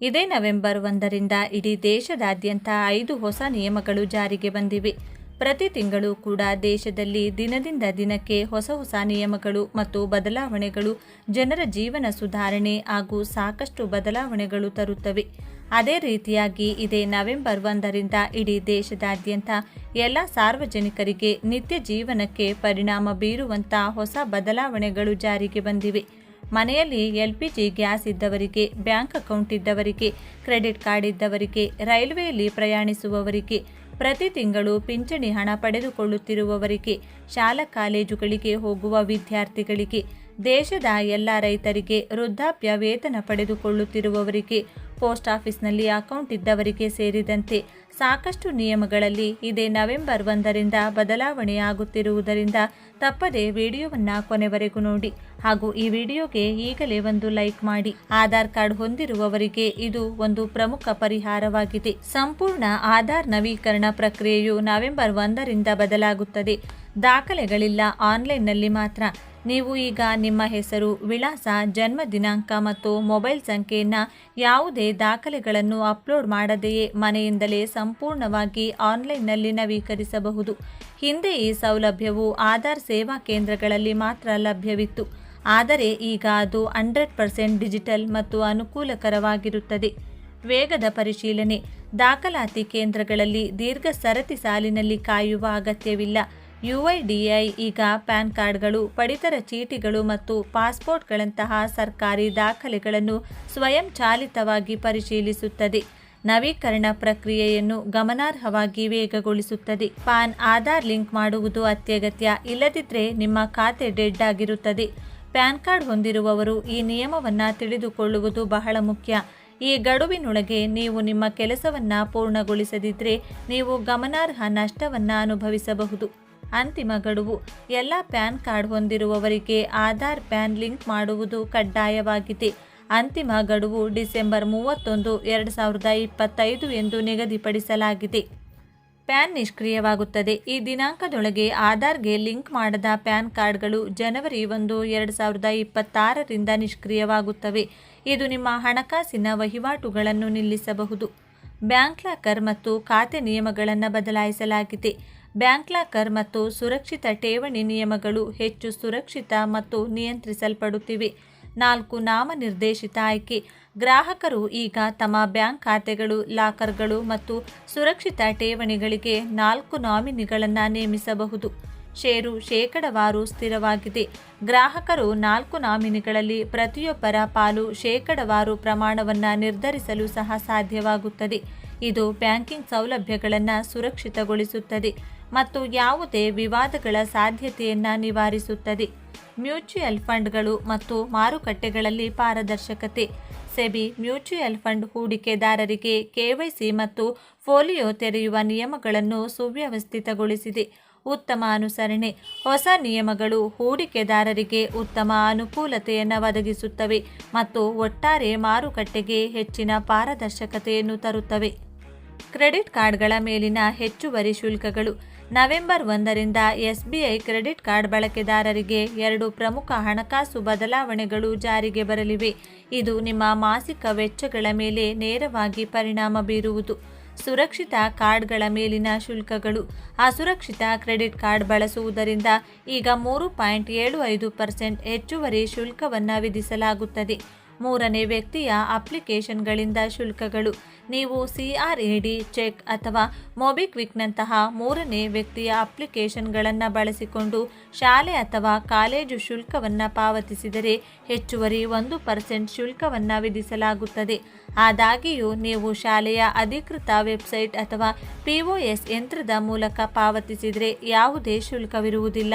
ಇದೇ ನವೆಂಬರ್ ಒಂದರಿಂದ ಇಡೀ ದೇಶದಾದ್ಯಂತ ಐದು ಹೊಸ ನಿಯಮಗಳು ಜಾರಿಗೆ ಬಂದಿವೆ. ಪ್ರತಿ ತಿಂಗಳು ಕೂಡ ದೇಶದಲ್ಲಿ ದಿನದಿಂದ ದಿನಕ್ಕೆ ಹೊಸ ಹೊಸ ನಿಯಮಗಳು ಮತ್ತು ಬದಲಾವಣೆಗಳು, ಜನರ ಜೀವನ ಸುಧಾರಣೆ ಹಾಗೂ ಸಾಕಷ್ಟು ಬದಲಾವಣೆಗಳು ತರುತ್ತವೆ. ಅದೇ ರೀತಿಯಾಗಿ ಇದೇ ನವೆಂಬರ್ ಒಂದರಿಂದ ಇಡೀ ದೇಶದಾದ್ಯಂತ ಎಲ್ಲ ಸಾರ್ವಜನಿಕರಿಗೆ ನಿತ್ಯ ಜೀವನಕ್ಕೆ ಪರಿಣಾಮ ಬೀರುವಂಥ ಹೊಸ ಬದಲಾವಣೆಗಳು ಜಾರಿಗೆ ಬಂದಿವೆ. ಮನೆಯಲ್ಲಿ ಎಲ್ ಪಿ ಜಿ ಗ್ಯಾಸ್ ಇದ್ದವರಿಗೆ, ಬ್ಯಾಂಕ್ ಅಕೌಂಟ್ ಇದ್ದವರಿಗೆ, ಕ್ರೆಡಿಟ್ ಕಾರ್ಡ್ ಇದ್ದವರಿಗೆ, ರೈಲ್ವೆಯಲ್ಲಿ ಪ್ರಯಾಣಿಸುವವರಿಗೆ, ಪ್ರತಿ ತಿಂಗಳು ಪಿಂಚಣಿ ಹಣ ಪಡೆದುಕೊಳ್ಳುತ್ತಿರುವವರಿಗೆ, ಶಾಲಾ ಕಾಲೇಜುಗಳಿಗೆ ಹೋಗುವ ವಿದ್ಯಾರ್ಥಿಗಳಿಗೆ, ದೇಶದ ಎಲ್ಲ ರೈತರಿಗೆ ವೃದ್ಧಾಪ್ಯ ವೇತನ ಪಡೆದುಕೊಳ್ಳುತ್ತಿರುವವರಿಗೆ ಪೋಸ್ಟ್ ಆಫೀಸ್ನಲ್ಲಿ ಅಕೌಂಟ್ ಇದ್ದವರಿಗೆ ಸೇರಿದಂತೆ ಸಾಕಷ್ಟು ನಿಯಮಗಳಲ್ಲಿ ಇದೇ ನವೆಂಬರ್ ಒಂದರಿಂದ ಬದಲಾವಣೆಯಾಗುತ್ತಿರುವುದರಿಂದ ತಪ್ಪದೆ ವಿಡಿಯೋವನ್ನು ಕೊನೆವರೆಗೂ ನೋಡಿ. ಹಾಗೂ ಈ ವಿಡಿಯೋಗೆ ಈಗಲೇ ಒಂದು ಲೈಕ್ ಮಾಡಿ. ಆಧಾರ್ ಕಾರ್ಡ್ ಹೊಂದಿರುವವರಿಗೆ ಇದು ಒಂದು ಪ್ರಮುಖ ಪರಿಹಾರವಾಗಿದೆ. ಸಂಪೂರ್ಣ ಆಧಾರ್ ನವೀಕರಣ ಪ್ರಕ್ರಿಯೆಯು ನವೆಂಬರ್ ಒಂದರಿಂದ ಬದಲಾಗುತ್ತದೆ. ದಾಖಲೆಗಳಿಲ್ಲ ಆನ್ಲೈನ್ನಲ್ಲಿ ಮಾತ್ರ. ನೀವು ಈಗ ನಿಮ್ಮ ಹೆಸರು, ವಿಳಾಸ, ಜನ್ಮ ದಿನಾಂಕ ಮತ್ತು ಮೊಬೈಲ್ ಸಂಖ್ಯೆಯನ್ನು ಯಾವುದೇ ದಾಖಲೆಗಳನ್ನು ಅಪ್ಲೋಡ್ ಮಾಡದೆಯೇ ಮನೆಯಿಂದಲೇ ಸಂಪೂರ್ಣವಾಗಿ ಆನ್ಲೈನ್ನಲ್ಲಿ ನವೀಕರಿಸಬಹುದು. ಹಿಂದೆ ಈ ಸೌಲಭ್ಯವು ಆಧಾರ್ ಸೇವಾ ಕೇಂದ್ರಗಳಲ್ಲಿ ಮಾತ್ರ ಲಭ್ಯವಿತ್ತು. ಆದರೆ ಈಗ ಅದು ಹಂಡ್ರೆಡ್ ಪರ್ಸೆಂಟ್ ಡಿಜಿಟಲ್ ಮತ್ತು ಅನುಕೂಲಕರವಾಗಿರುತ್ತದೆ. ವೇಗದ ಪರಿಶೀಲನೆ. ದಾಖಲಾತಿ ಕೇಂದ್ರಗಳಲ್ಲಿ ದೀರ್ಘ ಸರತಿ ಸಾಲಿನಲ್ಲಿ ಕಾಯುವ ಅಗತ್ಯವಿಲ್ಲ. ಯುಐಡಿಐ ಈಗ ಪ್ಯಾನ್ ಕಾರ್ಡ್ಗಳು, ಪಡಿತರ ಚೀಟಿಗಳು ಮತ್ತು ಪಾಸ್ಪೋರ್ಟ್ಗಳಂತಹ ಸರ್ಕಾರಿ ದಾಖಲೆಗಳನ್ನು ಸ್ವಯಂಚಾಲಿತವಾಗಿ ಪರಿಶೀಲಿಸುತ್ತದೆ. ನವೀಕರಣ ಪ್ರಕ್ರಿಯೆಯನ್ನು ಗಮನಾರ್ಹವಾಗಿ ವೇಗಗೊಳಿಸುತ್ತದೆ. ಪಾನ್ ಆಧಾರ್ ಲಿಂಕ್ ಮಾಡುವುದು ಅತ್ಯಗತ್ಯ ಇಲ್ಲದಿದ್ದರೆ ನಿಮ್ಮ ಖಾತೆ ಡೆಡ್ ಆಗಿರುತ್ತದೆ. ಪ್ಯಾನ್ ಕಾರ್ಡ್ ಹೊಂದಿರುವವರು ಈ ನಿಯಮವನ್ನು ತಿಳಿದುಕೊಳ್ಳುವುದು ಬಹಳ ಮುಖ್ಯ. ಈ ಗಡುವಿನೊಳಗೆ ನೀವು ನಿಮ್ಮ ಕೆಲಸವನ್ನು ಪೂರ್ಣಗೊಳಿಸದಿದ್ದರೆ ನೀವು ಗಮನಾರ್ಹ ನಷ್ಟವನ್ನು ಅನುಭವಿಸಬಹುದು. ಅಂತಿಮ ಗಡುವು. ಎಲ್ಲ ಪ್ಯಾನ್ ಕಾರ್ಡ್ ಹೊಂದಿರುವವರಿಗೆ ಆಧಾರ್ ಪ್ಯಾನ್ ಲಿಂಕ್ ಮಾಡುವುದು ಕಡ್ಡಾಯವಾಗಿದೆ. ಅಂತಿಮ ಗಡುವು ಡಿಸೆಂಬರ್ ಮೂವತ್ತೊಂದು, ಎರಡು ಸಾವಿರದ ಇಪ್ಪತ್ತೈದು ಎಂದು ನಿಗದಿಪಡಿಸಲಾಗಿದೆ. ಪ್ಯಾನ್ ನಿಷ್ಕ್ರಿಯವಾಗುತ್ತದೆ. ಈ ದಿನಾಂಕದೊಳಗೆ ಆಧಾರ್ಗೆ ಲಿಂಕ್ ಮಾಡದ ಪ್ಯಾನ್ ಕಾರ್ಡ್ಗಳು ಜನವರಿ ಒಂದು, ಎರಡು ಸಾವಿರದ ಇಪ್ಪತ್ತಾರರಿಂದ ನಿಷ್ಕ್ರಿಯವಾಗುತ್ತವೆ. ಇದು ನಿಮ್ಮ ಹಣಕಾಸಿನ ವಹಿವಾಟುಗಳನ್ನು ನಿಲ್ಲಿಸಬಹುದು. ಬ್ಯಾಂಕ್ ಲಾಕರ್ ಮತ್ತು ಖಾತೆ ನಿಯಮಗಳನ್ನು ಬದಲಾಯಿಸಲಾಗಿದೆ. ಬ್ಯಾಂಕ್ ಲಾಕರ್ ಮತ್ತು ಸುರಕ್ಷಿತ ಠೇವಣಿ ನಿಯಮಗಳು ಹೆಚ್ಚು ಸುರಕ್ಷಿತ ಮತ್ತು ನಿಯಂತ್ರಿಸಲ್ಪಡುತ್ತಿವೆ. ನಾಲ್ಕು ನಾಮನಿರ್ದೇಶಿತ ಆಯ್ಕೆ. ಗ್ರಾಹಕರು ಈಗ ತಮ್ಮ ಬ್ಯಾಂಕ್ ಖಾತೆಗಳು, ಲಾಕರ್ಗಳು ಮತ್ತು ಸುರಕ್ಷಿತ ಠೇವಣಿಗಳಿಗೆ ನಾಲ್ಕು ನಾಮಿನಿಗಳನ್ನು ನೇಮಿಸಬಹುದು. ಷೇರು ಶೇಕಡವಾರು ಸ್ಥಿರವಾಗಿದೆ. ಗ್ರಾಹಕರು ನಾಲ್ಕು ನಾಮಿನಿಗಳಲ್ಲಿ ಪ್ರತಿಯೊಬ್ಬರ ಪಾಲು ಶೇಕಡವಾರು ಪ್ರಮಾಣವನ್ನು ನಿರ್ಧರಿಸಲು ಸಹ ಸಾಧ್ಯವಾಗುತ್ತದೆ. ಇದು ಬ್ಯಾಂಕಿಂಗ್ ಸೌಲಭ್ಯಗಳನ್ನು ಸುರಕ್ಷಿತಗೊಳಿಸುತ್ತದೆ. ಮತ್ತು ಯಾವುದೇ ವಿವಾದಗಳ ಸಾಧ್ಯತೆಯನ್ನು ನಿವಾರಿಸುತ್ತದೆ. ಮ್ಯೂಚುಯಲ್ ಫಂಡ್ಗಳು ಮತ್ತು ಮಾರುಕಟ್ಟೆಗಳಲ್ಲಿ ಪಾರದರ್ಶಕತೆ. ಸೆಬಿ ಮ್ಯೂಚುಯಲ್ ಫಂಡ್ ಹೂಡಿಕೆದಾರರಿಗೆ ಕೆವೈಸಿ ಮತ್ತು ಫೋಲಿಯೋ ತೆರೆಯುವ ನಿಯಮಗಳನ್ನು ಸುವ್ಯವಸ್ಥಿತಗೊಳಿಸಿದೆ. ಉತ್ತಮ ಅನುಸರಣೆ. ಹೊಸ ನಿಯಮಗಳು ಹೂಡಿಕೆದಾರರಿಗೆ ಉತ್ತಮ ಅನುಕೂಲತೆಯನ್ನು ಒದಗಿಸುತ್ತವೆ ಮತ್ತು ಒಟ್ಟಾರೆ ಮಾರುಕಟ್ಟೆಗೆ ಹೆಚ್ಚಿನ ಪಾರದರ್ಶಕತೆಯನ್ನು ತರುತ್ತವೆ. ಕ್ರೆಡಿಟ್ ಕಾರ್ಡ್ಗಳ ಮೇಲಿನ ಹೆಚ್ಚುವರಿ ಶುಲ್ಕಗಳು. ನವೆಂಬರ್ ಒಂದರಿಂದ ಎಸ್ಬಿಐ ಕ್ರೆಡಿಟ್ ಕಾರ್ಡ್ ಬಳಕೆದಾರರಿಗೆ ಎರಡು ಪ್ರಮುಖ ಹಣಕಾಸು ಬದಲಾವಣೆಗಳು ಜಾರಿಗೆ ಬರಲಿವೆ. ಇದು ನಿಮ್ಮ ಮಾಸಿಕ ವೆಚ್ಚಗಳ ಮೇಲೆ ನೇರವಾಗಿ ಪರಿಣಾಮ ಬೀರುವುದು. ಸುರಕ್ಷಿತ ಕಾರ್ಡ್ಗಳ ಮೇಲಿನ ಶುಲ್ಕಗಳು. ಅಸುರಕ್ಷಿತ ಕ್ರೆಡಿಟ್ ಕಾರ್ಡ್ ಬಳಸುವುದರಿಂದ ಈಗ ಮೂರು ಪಾಯಿಂಟ್ ಏಳು ಐದು ಪರ್ಸೆಂಟ್ ಹೆಚ್ಚುವರಿ ಶುಲ್ಕವನ್ನು ವಿಧಿಸಲಾಗುತ್ತದೆ. ಮೂರನೇ ವ್ಯಕ್ತಿಯ ಅಪ್ಲಿಕೇಶನ್ಗಳಿಂದ ಶುಲ್ಕಗಳು. ನೀವು ಸಿ ಚೆಕ್ ಅಥವಾ ಮೊಬಿಕ್ವಿಕ್ನಂತಹ ಮೂರನೇ ವ್ಯಕ್ತಿಯ ಅಪ್ಲಿಕೇಶನ್ಗಳನ್ನು ಬಳಸಿಕೊಂಡು ಶಾಲೆ ಅಥವಾ ಕಾಲೇಜು ಶುಲ್ಕವನ್ನು ಪಾವತಿಸಿದರೆ ಹೆಚ್ಚುವರಿ ಒಂದು ಪರ್ಸೆಂಟ್ ಶುಲ್ಕವನ್ನು ವಿಧಿಸಲಾಗುತ್ತದೆ. ಆದಾಗ್ಯೂ, ನೀವು ಶಾಲೆಯ ಅಧಿಕೃತ ವೆಬ್ಸೈಟ್ ಅಥವಾ ಪಿಒಎಸ್ ಯಂತ್ರದ ಮೂಲಕ ಪಾವತಿಸಿದರೆ ಯಾವುದೇ ಶುಲ್ಕವಿರುವುದಿಲ್ಲ.